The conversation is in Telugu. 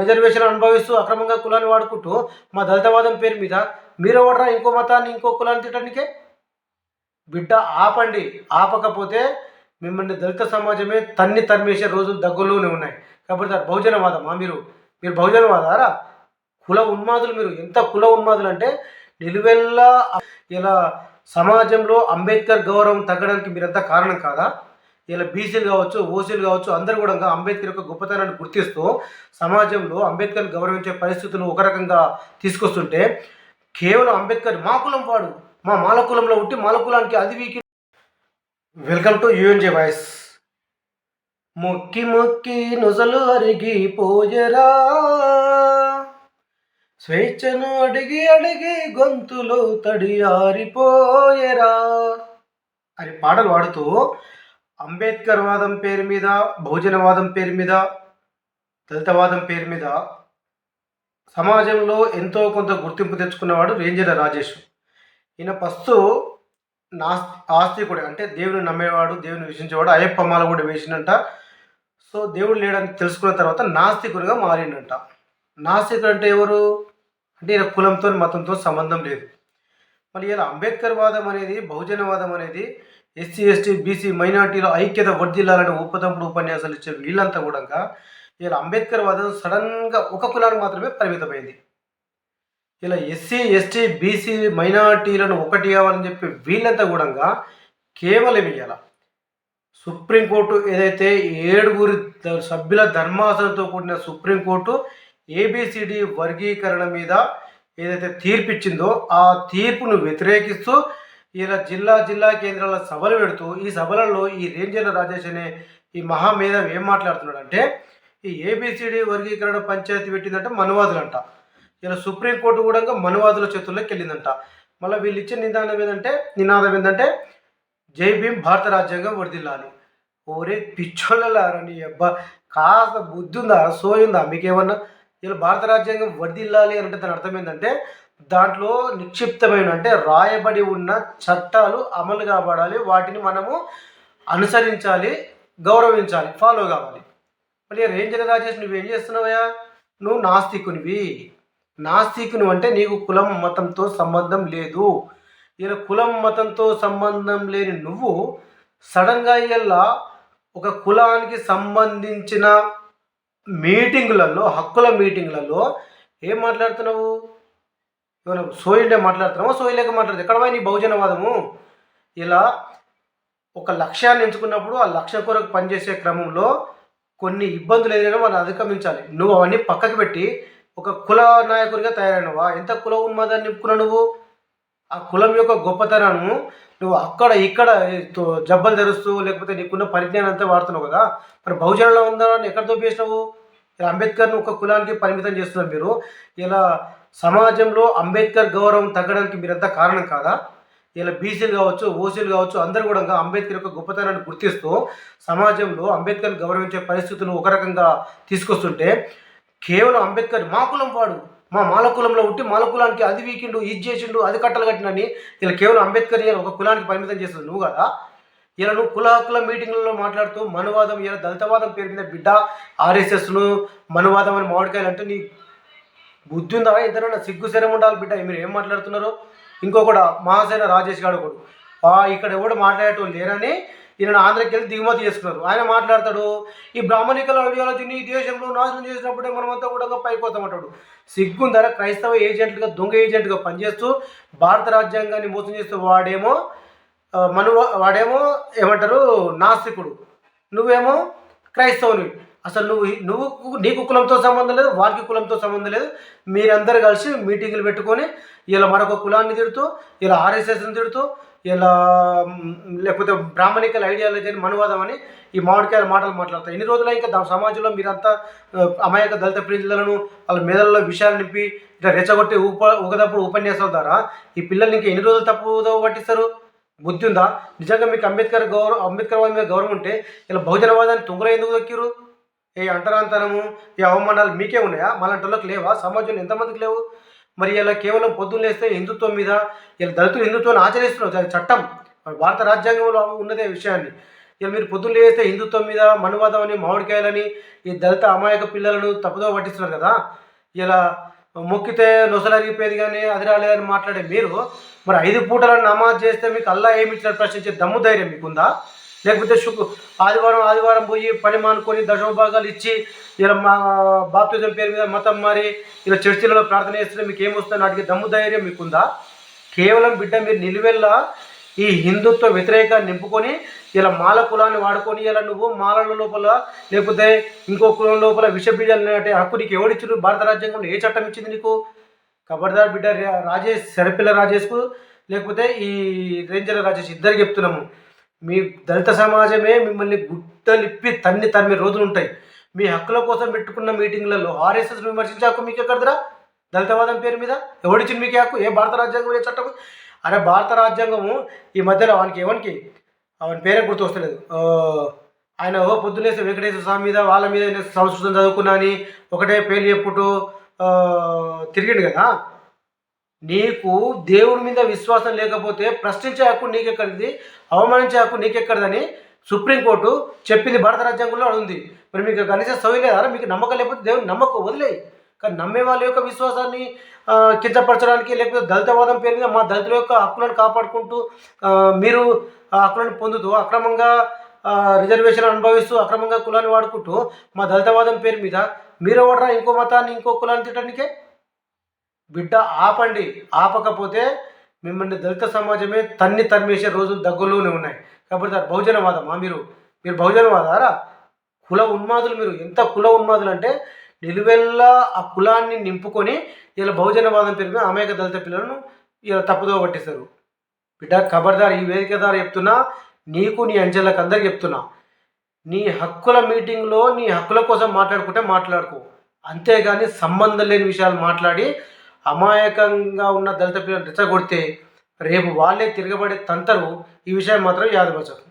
రిజర్వేషన్ అనుభవిస్తూ అక్రమంగా కులాన్ని వాడుకుంటూ మా దళితవాదం పేరు మీద మీరు ఎవడరా ఇంకో మతాన్ని ఇంకో కులాన్ని తిట్టడానికే? బిడ్డ ఆపండి. ఆపకపోతే మిమ్మల్ని దళిత సమాజమే తన్ని తరిమేసే రోజులు దగ్గరలోనే ఉన్నాయి. కాబట్టి సార్ బహుజనవాదమా మీరు? మీరు బహుజనవాదారా? కుల ఉన్మాదులు మీరు. ఎంత కుల ఉన్మాదులు అంటే నిలువెల్లా ఇలా సమాజంలో అంబేద్కర్ గౌరవం తగ్గడానికి మీరంతా కారణం కాదా? ఇలా బీసీలు కావచ్చు ఓసీలు కావచ్చు అందరూ కూడా అంబేద్కర్ యొక్క గొప్పతనాన్ని గుర్తిస్తూ సమాజంలో అంబేద్కర్ని గౌరవించే పరిస్థితులను ఒక రకంగా తీసుకొస్తుంటే కేవలం అంబేద్కర్ మా కులం వాడు మా మాల కులంలో ఉంటే మాల కులానికి అది వీకి వెల్కమ్ టు యూఎన్జే వాయిస్ మొక్కి మొక్కి నొసలు అరిగి పోయరా స్వేచ్ఛను అడిగి అడిగి గొంతులో తడి ఆరిపోయరా. అని పాటలు పాడుతూ అంబేద్కర్ వాదం పేరు మీద బహుజనవాదం పేరు మీద దళితవాదం పేరు మీద సమాజంలో ఎంతో కొంత గుర్తింపు తెచ్చుకున్నవాడు రేంజర రాజేష్. ఈయన ఫస్ట్ నాస్ ఆస్తికుడు అంటే దేవుని నమ్మేవాడు దేవుని విశ్వించేవాడు అయ్యప్ప మాల కూడా వేసినంట సో దేవుడు లేడని తెలుసుకున్న తర్వాత నాస్తికుడిగా మారిండంట. నాస్తికుడు అంటే ఎవరు? అంటే ఈయన కులంతో మతంతో సంబంధం లేదు. మరి ఇలా అంబేద్కర్ వాదం అనేది బహుజనవాదం అనేది ఎస్సీ ఎస్టీ బీసీ మైనార్టీలో ఐక్యత వర్ధిల్లాలని ఉపదంపుడు ఉపన్యాసాలు ఇచ్చే వీళ్ళంతా కూడా ఇలా అంబేద్కర్ వాదం సడన్గా ఒక కులానికి మాత్రమే పరిమితమైంది. ఇలా ఎస్సీ ఎస్టీ బీసీ మైనార్టీలను ఒకటి కావాలని చెప్పి వీళ్ళంతా కూడా కేవలం ఇవ్వాల సుప్రీంకోర్టు ఏదైతే ఏడుగురి సభ్యుల ధర్మాసనంతో కూడిన సుప్రీంకోర్టు ఏబిసిడి వర్గీకరణ మీద ఏదైతే తీర్పు ఇచ్చిందో ఆ తీర్పును వ్యతిరేకిస్తూ ఈయన జిల్లా జిల్లా కేంద్రాల సభలు పెడుతూ ఈ సభలలో ఈ రేంజర్ల రాజేష్ అనే ఈ మహామేధావి ఏం మాట్లాడుతున్నాడు అంటే ఈ ఏబిసిడి వర్గీకరణ పంచాయతీ పెట్టిందంటే మనువాదులంట. ఇలా సుప్రీంకోర్టు కూడా మనువాదుల చేతుల్లోకి వెళ్ళిందంట. మళ్ళీ వీళ్ళు ఇచ్చిన నిదానం ఏంటంటే నినాదం ఏంటంటే జై భీమ్ భారత రాజ్యాంగం వర్దిల్లాలి ఓరే పిచ్చోళ్ళలారని అబ్బా. కాస్త బుద్ధి ఉందా సోయుందా మీకేమన్నా? ఇలా భారత రాజ్యాంగం వర్దిల్లాలి అని అంటే దాని అర్థం ఏంటంటే దాంట్లో నిక్షిప్తమైన అంటే రాయబడి ఉన్న చట్టాలు అమలు కాబడాలి. వాటిని మనము అనుసరించాలి గౌరవించాలి ఫాలో కావాలి. మరి రేంజర్ రాజేష్ నువ్వేం చేస్తున్నావయ్యా? నువ్వు నాస్తికునివి. నాస్తికుని అంటే నీకు కులం మతంతో సంబంధం లేదు. ఇలా కులం మతంతో సంబంధం లేని నువ్వు సడన్గా ఇలా ఒక కులానికి సంబంధించిన మీటింగులలో హక్కుల మీటింగులలో ఏం మాట్లాడుతున్నావు? ఏమైనా సోయిలే మాట్లాడుతున్నామో సోయిలేక మాట్లాడుతుంది ఎక్కడ పోయి నీ బహుజనవాదము? ఇలా ఒక లక్ష్యాన్ని ఎంచుకున్నప్పుడు ఆ లక్ష్యం కొరకు పనిచేసే క్రమంలో కొన్ని ఇబ్బందులు ఏదైనా మనం అధిగమించాలి. నువ్వు అవన్నీ పక్కకు పెట్టి ఒక కుల నాయకుడిగా తయారైనవా? ఎంత కుల ఉన్మాదాన్ని నింపుకున్నావు నువ్వు? ఆ కులం యొక్క గొప్పతనము నువ్వు అక్కడ ఇక్కడ జబ్బలు తెరుస్తూ లేకపోతే నీకున్న పరిజ్ఞానం అంతా వాడుతున్నావు కదా? మరి బహుజనంలో ఉందా ఎక్కడ తోపేసినావు ఇలా అంబేద్కర్ను ఒక కులానికి పరిమితం చేస్తున్నారు మీరు. ఇలా సమాజంలో అంబేద్కర్ గౌరవం తగ్గడానికి మీరంతా కారణం కాదా? ఇలా బీసీలు కావచ్చు ఓసీలు కావచ్చు అందరూ కూడా అంబేద్కర్ యొక్క గొప్పతనాన్ని గుర్తిస్తూ సమాజంలో అంబేద్కర్ గౌరవించే పరిస్థితులు ఒక రకంగా తీసుకొస్తుంటే కేవలం అంబేద్కర్ మా కులం వాడు మా మాల కులంలో ఉంటే మాల కులానికి అది వీకిండు ఇది చేసిండు అది కట్టలు కట్టినని ఇలా కేవలం అంబేద్కర్ ఒక కులానికి పరిమితం చేస్తుంది నువ్వు కదా? ఈయనను కులాకుల కుల హక్కుల మీటింగ్లలో మాట్లాడుతూ మనువాదం ఇలా దళితవాదం పేరు మీద బిడ్డ ఆర్ఎస్ఎస్ను మనువాదం అని మామిడికాయలు అంటే నీ బుద్ధి ఉందా? ఇద్దరైనా సిగ్గు శరం ఉండాలి బిడ్డ. మీరు ఏం మాట్లాడుతున్నారు? ఇంకో కూడా మహాసేన రాజేష్ గారు కూడా. ఆ, ఇక్కడ ఎవడు మాట్లాడేటోళ్ళు లేరని ఈయన ఆంధ్రకి వెళ్ళి దిగుమతి చేసుకున్నారు. ఆయన మాట్లాడతాడు ఈ బ్రాహ్మణికల ఐడియాలజీని ఈ దేశంలో నాశనం చేసినప్పుడే మనమంతా కూడా పైపోతామంటాడు సిగ్గుందర? క్రైస్తవ ఏజెంట్లుగా దొంగ ఏజెంట్గా పనిచేస్తూ భారత రాజ్యాంగాన్ని మోసం చేస్తూ వాడేమో మను వాడేమో ఏమంటారు? నాస్తికుడు. నువ్వేమో క్రైస్తవునివి అసలు నువ్వు నువ్వు నీకు కులంతో సంబంధం లేదు వారికి కులంతో సంబంధం లేదు. మీరందరూ కలిసి మీటింగులు పెట్టుకొని ఇలా మరొక కులాన్ని తిడుతూ ఇలా ఆర్ఎస్ఎస్ని తిడుతూ ఇలా లేకపోతే బ్రాహ్మణికల ఐడియాలజీని మనువాదం అని ఈ మామిడికాయల మాటలు మాట్లాడతారు. ఎన్ని రోజులు ఇంకా సమాజంలో మీరంతా అమాయక దళిత ప్రజలను వాళ్ళ మెదళ్ళలో విషయాలు నింపి ఇట్లా రెచ్చగొట్టి ఉప ఊగదప్పుడు ఉపన్యాసాల ద్వారా ఈ పిల్లల్ని ఇంకా ఎన్ని రోజులు తప్పుదో పట్టిస్తారు? బుద్ధి ఉందా నిజంగా మీకు అంబేద్కర్ గౌరవం అంబేద్కర్ వాదం మీద గౌరవం ఉంటే ఇలా బహుజనవాదాన్ని తుంగలో ఎందుకు దొక్కిరు ఏ అంటరాంతనము ఈ అవమానాలు మీకే ఉన్నాయా? మళ్ళంటోళ్ళకి లేవా? సమాజంలో ఎంతమందికి లేవు? మరి ఇలా కేవలం పొద్దున్న లేస్తే హిందుత్వం మీద ఇలా దళితులు హిందుత్వాన్ని ఆచరిస్తున్నారు. చట్టం. భారత రాజ్యాంగంలో ఉన్నదే విషయాన్ని. ఇలా మీరు పొద్దున్న లేస్తే హిందుత్వం మీద మనువాదం అని మామిడికాయలని ఈ దళిత అమాయక పిల్లలను తప్పుదో పట్టిస్తున్నారు కదా? ఇలా మొక్కితే నొసలరిగిపోయేది కానీ అది రాలేదని మాట్లాడే మీరు మరి ఐదు పూటలను నమాజ్ చేస్తే మీకు అల్లా ఏమి ఇచ్చినట్టు ప్రశ్నించే దమ్ము ధైర్యం మీకుందా? లేకపోతే శుక్ర ఆదివారం ఆదివారం పోయి పని మానుకొని దశమ భాగాలు ఇచ్చి ఇలా మా బాప్తిజం పేరు మీద మతం మారి ఇలా చర్చిలలో ప్రార్థన చేస్తే మీకు ఏమొస్తుంది నాటికి దమ్ము ధైర్యం మీకుందా? కేవలం బిడ్డ మీరు నిలువెల్లా ఈ హిందుత్వ వ్యతిరేకాన్ని నింపుకొని ఇలా మాల కులాన్ని వాడుకొని ఇలా నువ్వు మాలల లోపల లేకపోతే ఇంకో కులం లోపల విషబీజాలు అంటే హక్కు నీకు ఎవడిచ్చారు భారత రాజ్యాంగంలో ఏ చట్టం ఇచ్చింది నీకు? కబర్దార్ బిడ్డ రాజేష్ శరపిల్ల రాజేష్కు లేకపోతే ఈ రేంజర్ రాజేష్ ఇద్దరు చెప్తున్నాము. మీ దళిత సమాజమే మిమ్మల్ని గుట్టలిప్పి తన్ని తరిమే రోజులు ఉంటాయి. మీ హక్కుల కోసం పెట్టుకున్న మీటింగ్లలో ఆర్ఎస్ఎస్ విమర్శించే హక్కు మీకు ఎక్కడదరా దళితవాదం పేరు మీద? ఎవడిచ్చింది మీకు హక్కు? ఏ భారత రాజ్యాంగం ఏ చట్టం? అరే భారత రాజ్యాంగము ఈ మధ్యలో వానికి ఎవరికి అవని పేరే గుర్తు వస్తలేదు ఆయన ఓ పొద్దునేసి వెంకటేశ్వర స్వామి మీద వాళ్ళ మీద నేను సంస్కృతం చదువుకున్నా అని ఒకటే పేర్లు చెప్పుకుంటూ తిరిగిండు కదా? నీకు దేవుడి మీద విశ్వాసం లేకపోతే ప్రశ్నించే హక్కు నీకెక్కడిది? అవమానించే హక్కు నీకెక్కడదని సుప్రీంకోర్టు చెప్పింది భారత రాజ్యాంగంలో అది ఉంది. మరి మీకు కనీసం సౌకర్యం లేదా? మీకు నమ్మకం లేకపోతే దేవుని నమ్మకం వదిలేయి. కానీ నమ్మే వాళ్ళ యొక్క విశ్వాసాన్ని కించపరచడానికి లేకపోతే దళితవాదం పేరు మీద మా దళితుల యొక్క హక్కులను కాపాడుకుంటూ మీరు హక్కులను పొందుతూ అక్రమంగా రిజర్వేషన్ అనుభవిస్తూ అక్రమంగా కులాన్ని వాడుకుంటూ మా దళితవాదం పేరు మీద మీరు ఎవడరా ఇంకో మతాన్ని ఇంకో కులాన్ని తిట్టడానికే? బిడ్డ ఆపండి. ఆపకపోతే మిమ్మల్ని దళిత సమాజమే తన్ని తరిమేసే రోజులు దగ్గరలోనే ఉన్నాయి. కాబట్టి సార్ బహుజనవాదమా మీరు? మీరు బహుజనవాదారా? కుల ఉన్మాదులు మీరు. ఎంత కుల ఉన్మాదులు అంటే నిలువెల్లా ఆ కులాన్ని నింపుకొని ఇలా బహుజనవాదం పెరిగిన అమాయక దళిత పిల్లలను ఇలా తప్పుదో పట్టిస్తారు బిడ్డ ఖబర్దార్ ఈ వేదిక ద్వారా చెప్తున్నా నీకు నీ అంచెలకు అందరికి చెప్తున్నా నీ హక్కుల మీటింగ్లో నీ హక్కుల కోసం మాట్లాడుకుంటే మాట్లాడుకో. అంతేగాని సంబంధం లేని విషయాలు మాట్లాడి అమాయకంగా ఉన్న దళిత పిల్లలు రెచ్చగొడితే రేపు వాళ్ళే తిరగబడే తంతరు. ఈ విషయం మాత్రం యాదవచకు